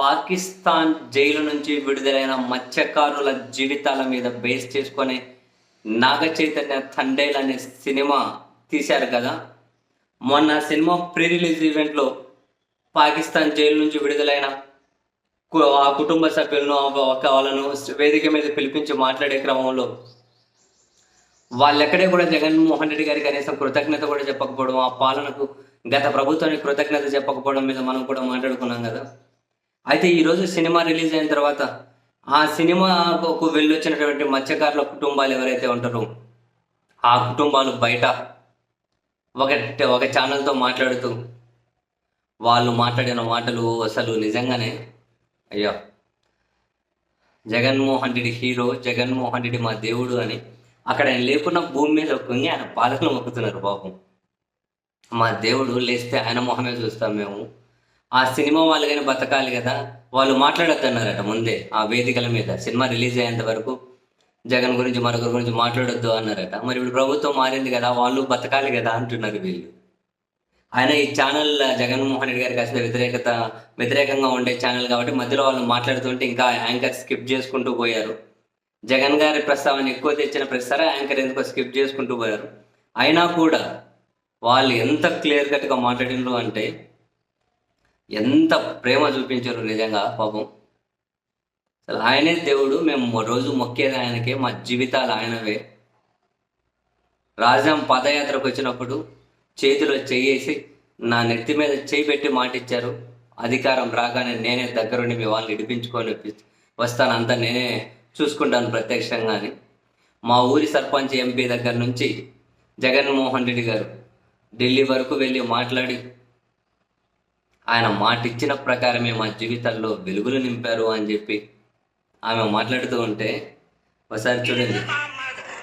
Pakistan jail నుంచి విడుదలైన మత్స్యకారుల జీవితాల మీద బేస్ చేసుకొని నాగ చైతన్య థండేల్ అనే సినిమా తీశారు కదా. మొన్న సినిమా ప్రీ రిలీజ్ ఈవెంట్లో పాకిస్తాన్ జైలు నుంచి విడుదలైన కు- ఆ కుటుంబ సభ్యులను ఆ- వాళ్ళను వేదిక మీద పిలిపించి మాట్లాడే క్రమంలో వాళ్ళెక్కడే కూడా జగన్మోహన్ రెడ్డి గారికి కనీసం కృతజ్ఞత కూడా చెప్పకపోవడం ఆ పాలనకు గత ప్రభుత్వానికి కృతజ్ఞత చెప్పకపోవడం మీద మనం కూడా మాట్లాడుకున్నాం కదా. అయితే ఈరోజు సినిమా రిలీజ్ అయిన తర్వాత ఆ సినిమాకు వెళ్ళొచ్చినటువంటి మత్స్యకారుల కుటుంబాలు ఎవరైతే ఉంటారో ఆ కుటుంబాలు బయట ఒక ఒక ఛానల్తో మాట్లాడుతూ వాళ్ళు మాట్లాడిన మాటలు అసలు నిజంగానే అయ్యో జగన్మోహన్ రెడ్డి హీరో జగన్మోహన్ రెడ్డి మా దేవుడు అని అక్కడ ఆయన లేకున్న భూమి మీద కొంగి ఆయన పాదకులు మొక్కుతున్నారు పాపం మా దేవుడు లేస్తే ఆయన మొహమే చూస్తాం మేము. ఆ సినిమా వాళ్ళు కానీ బతకాలి కదా. వాళ్ళు మాట్లాడొద్దన్నారట ముందే ఆ వేదికల మీద. సినిమా రిలీజ్ అయ్యేంత వరకు జగన్ గురించి మరొకరి గురించి మాట్లాడొద్దు అన్నారట. మరి ఇప్పుడు ప్రభుత్వం మారింది కదా వాళ్ళు బతకాలి కదా అంటున్నారు వీళ్ళు. ఆయన ఈ ఛానల్ జగన్మోహన్ రెడ్డి గారికి అసలు వ్యతిరేకత వ్యతిరేకంగా ఉండే ఛానల్ కాబట్టి మధ్యలో వాళ్ళు మాట్లాడుతుంటే ఇంకా యాంకర్ స్కిప్ చేసుకుంటూ పోయారు. జగన్ గారి ప్రస్తావన ఎక్కువ తెచ్చిన ప్రతిసారి యాంకర్ ఎందుకో స్కిప్ చేసుకుంటూ పోయారు. అయినా కూడా వాళ్ళు ఎంత క్లియర్ కట్గా మాట్లాడినరు అంటే ఎంత ప్రేమ చూపించారు నిజంగా పాపం. అసలు ఆయనే దేవుడు మేము రోజు మొక్కేది ఆయనకే మా జీవితాలు ఆయనవే. రాజాం పాదయాత్రకు వచ్చినప్పుడు చేతిలో చెయ్యేసి నా నెత్తి మీద చేయి పెట్టి మాటిచ్చారు అధికారం రాగానే నేనే దగ్గరుండి మీ వాళ్ళని ఇడిపించుకొని వస్తాను అంతా నేనే చూసుకుంటాను ప్రత్యక్షంగా అని మా ఊరి సర్పంచ్ ఎంపీ దగ్గర నుంచి జగన్మోహన్ రెడ్డి గారు ఢిల్లీ వరకు వెళ్ళి మాట్లాడి ఆయన మాట ఇచ్చిన ప్రకారమే మా జీవితాల్లో వెలుగులు నింపారు అని చెప్పి ఆమె మాట్లాడుతూ ఉంటే ఒకసారి చూడండి.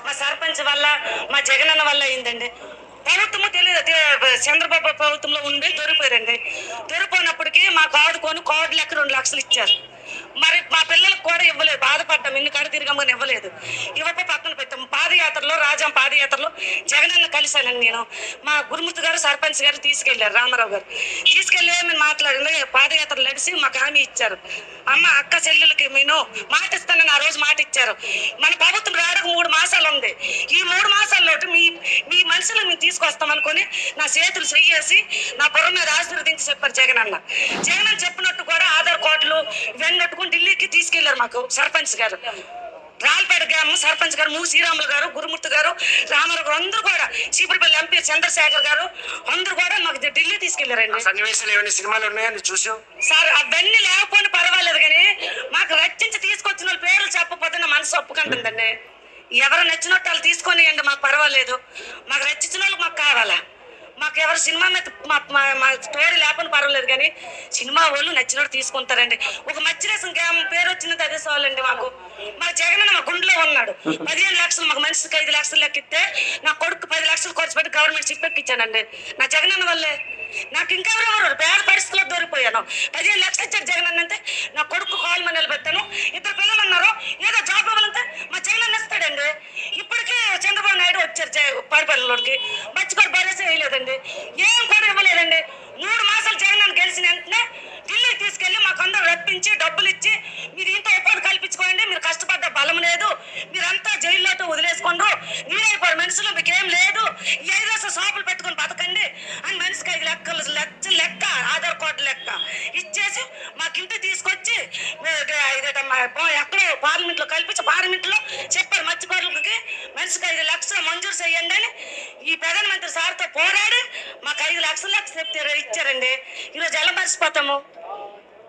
మా సర్పంచ్ వల్ల మా జగనన్న వల్ల అయిందండి. ప్రభుత్వము తెలియదు చంద్రబాబు ప్రభుత్వంలో ఉండి దొరికిపోయారండి. దొరికిపోయినప్పటికీ మాకు ఆడుకొని కోడి లెక్క రెండు లక్షలు ఇచ్చారు. మరి మా పిల్లలకు కూడా ఇవ్వలేదు బాధపడ్డాం ఇన్ని కాడ తిరిగమ్మని ఇవ్వలేదు. ఇవ్వక పక్క పాదయాత్రలో రాజాం పాదయాత్రలో జగనన్న కలిశానండి నేను. మా గురుమూర్తి గారు సర్పంచ్ గారు తీసుకెళ్ళారు రామారావు గారు. తీసుకెళ్ళి మేము మాట్లాడింది పాదయాత్ర నడిచి మాకు హామీ ఇచ్చారు. అమ్మ అక్క చెల్లెలకి నేను మాట ఇస్తానని ఆ రోజు మాట ఇచ్చారు. మన ప్రభుత్వం రావడానికి మూడు మాసాలు ఉంది. ఈ మూడు మాసాల్లో మీ మీ మనుషులు మేము తీసుకొస్తాం అనుకుని నా చేతులు చెయ్యేసి నా పొర మీద ఆశీర్వదించి చెప్పారు జగన్ అన్న. జగన్ చెప్పినట్టు కూడా ఆధార్ కార్డులు ఇవన్నీ ఢిల్లీకి తీసుకెళ్ళారు మాకు సర్పంచ్ గారు. రాల్పేట గ్రామం సర్పంచ్ గారు ము శ్రీరాములు గారు గురుమూర్తి గారు రామారావు గారు అందరూ కూడా చీపురుపల్లి ఎంపీ చంద్రశేఖర్ గారు అందరూ కూడా మాకు ఢిల్లీ తీసుకెళ్ళారండి. సన్నివేశాలు ఏమైనా సినిమాలు ఉన్నాయా? నువ్వు చూసావు? సార్ అవన్నీ లేకపోయినా పర్వాలేదు కానీ మాకు రచించి తీసుకొచ్చిన వాళ్ళ పేర్లు చెప్పకపోతే నా మనసు ఒప్పుకుంటుందండి. ఎవరు నచ్చినట్టు వాళ్ళు తీసుకొనియండి మాకు పర్వాలేదు. మాకు రచించిన వాళ్ళు మాకు కావాలా? ఎవరు సినిమా మీద మా మా- మా స్టోరీ లేకపోయినా పర్వాలేదు కానీ సినిమా వాళ్ళు నచ్చినట్టు తీసుకుంటారండి. ఒక మచ్చిరేసం గ్రామం పేరు వచ్చినంత అదే చాలండి మాకు. మా జగన్ మా గుండెలో ఉన్నాడు. పదిహేను లక్షలు మాకు మనిషికి ఐదు లక్షలు లెక్కిస్తే నా కొడుకు పది లక్షలు ఖర్చు పెట్టి గవర్నమెంట్ షిప్ ఎక్కిచ్చానండి నా జగన్ వల్లే. నాకు ఇంకా ఎవరెవరు పేద పరిస్థితుల్లో దొరికిపోయాను. పదిహేను లక్షలు ఇచ్చారు జగన్ అంటే నా కొడుకు కాల్ మీద నిలబెట్టాను. ఇద్దరు వచ్చారు జ- పరిపాలనలోకి మర్చిపోయి భరోసా వేయలేదండి. ఏం కూడా ఇవ్వలేదండి. మూడు మాసాలు జగన్ గెలిచిన వెంటనే ఢిల్లీకి తీసుకెళ్ళి మాకు అందరూ రప్పించి డబ్బులు ఇచ్చి మీరు ఇంత ఉపాధి కల్పించుకోండి మీరు కష్టపడ్డ బలం లేదు మీరంతా జైల్లోతో వదిలేసుకోండు మీరైపోయారు మనుషులు మీకు ఏం లేదు ఐదు లక్షల షాపులు పెట్టుకొని బతకండి అని మనిషికి ఐదు లెక్కలు లెక్క లెక్క ఆధార్ కార్డు లెక్క ఇచ్చేసి మాకు ఇంటి తీసుకొచ్చి ఏ- ఎక్కడో పార్లమెంట్లో కల్పించి పార్లమెంట్లో లో చెప్పారు మత్స్యకారులకి మనిషికి ఐదు లక్షలు మంజూరు చేయండి అని ఈ ప్రధానమంత్రి సార్తో పోరాడి మాకు ఐదు లక్షల లక్ష చెప్తారు ఇచ్చారండి. ఈరోజు ఎలా మర్చిపోతాము?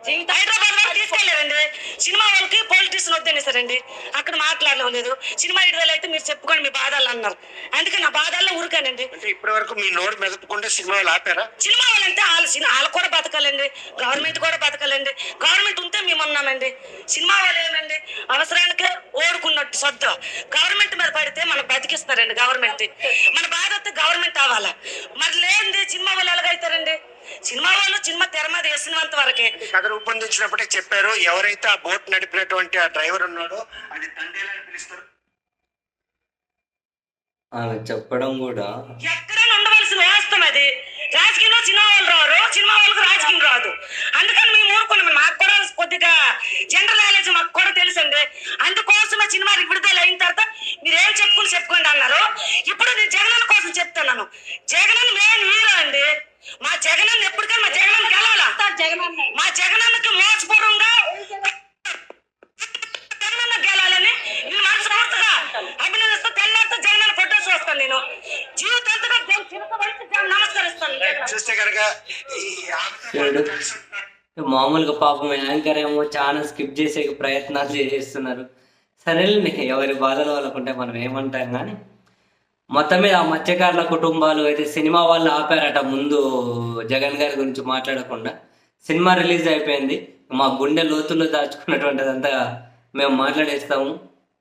హైదరాబాద్లో తీసుకెళ్ళారండి సినిమా వాళ్ళకి పొలిటీషియన్ వద్దనేసారండి. అక్కడ మాట్లాడలేదు. సినిమా విడుదల అయితే మీరు చెప్పుకోండి మీ బాధలు అన్నారు. అందుకే నా బాధల్లో ఊరుకానండి. అంటే ఇప్పటి వరకు మీ నోరు మెదపకుండా సినిమాలు ఆపారా? సినిమా వాళ్ళంటే వాళ్ళ సినిమా వాళ్ళు కూడా బతకాలండి. గవర్నమెంట్ కూడా బతకాలండి. గవర్నమెంట్ ఉంటే మేము ఉన్నామండి. సినిమా వాళ్ళు ఏమండి? అవసరానికి ఓడుకున్నట్టు సొద్ద గవర్నమెంట్ మీద పడితే మనకు బతికిస్తారండి గవర్నమెంట్ మన బాధ వస్తే గవర్నమెంట్ అవ్వాలా? మరి లేనిది సినిమా వాళ్ళు సినిమా వాళ్ళు సినిమా తెర మీద వేసినంత వరకే. కథ రూపొందించినప్పుడే చెప్పారు ఎవరైతే ఆ బోట్ నడిపినటువంటి ఆ డ్రైవర్ ఉన్నాడో అది తండ్రి అని పిలుస్తారు. చెప్పడం కూడా ఎక్కడైనా ఉండవలసిన వ్యవస్థం అది రాజకీయంలో సినిమా వాళ్ళు రారు సినిమా వాళ్ళకు రాజకీయం రాదు. అందుకని మేము ఊరుకున్నాం. మాకు కూడా కొద్దిగా జనరల్ నాలెడ్జ్ మాకు కూడా తెలుసండి. అందుకోసమే సినిమా విడుదల అయిన తర్వాత మీరు ఏం చెప్పుకుని చెప్పుకోండి అన్నారు. ఇప్పుడు నేను జగనన్న కోసం చెప్తున్నాను. జగనన్న మేము హీరో అండి. మా జగనన్న జగనన్నకి మోసపూర్వంగా జగనన్న గెలాలని నేను మనసు పూర్తిగా అభినందిస్తూ తెల్లారితో జగనన్న ఫోటో చూస్తాను నేను. జీవితాంతగా నమస్కరిస్తాను. చూస్తే కనుక. మామూలుగా పాపం యాంకర్ ఏమో చాలా స్కిప్ చేసే ప్రయత్నాలు చేస్తున్నారు. సరేలే ఎవరి బాధలు వాళ్ళకుంటే మనం ఏమంటాం కానీ మొత్తం మీద ఆ మత్స్యకారుల కుటుంబాలు అయితే సినిమా వాళ్ళు ఆపారట ముందు జగన్ గారి గురించి మాట్లాడకుండా. సినిమా రిలీజ్ అయిపోయింది. మా గుండె లోతుల్లో దాచుకున్నటువంటిదంతా మేము మాట్లాడేస్తాము.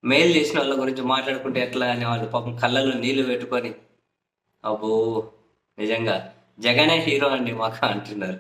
మెయిల్ చేసిన వాళ్ళ గురించి మాట్లాడుకుంటే ఎట్లా అని వాళ్ళు పాపం కళ్ళలో నీళ్ళు పెట్టుకొని అబ్బో నిజంగా జగనే హీరో అండి మాకు అంటున్నారు.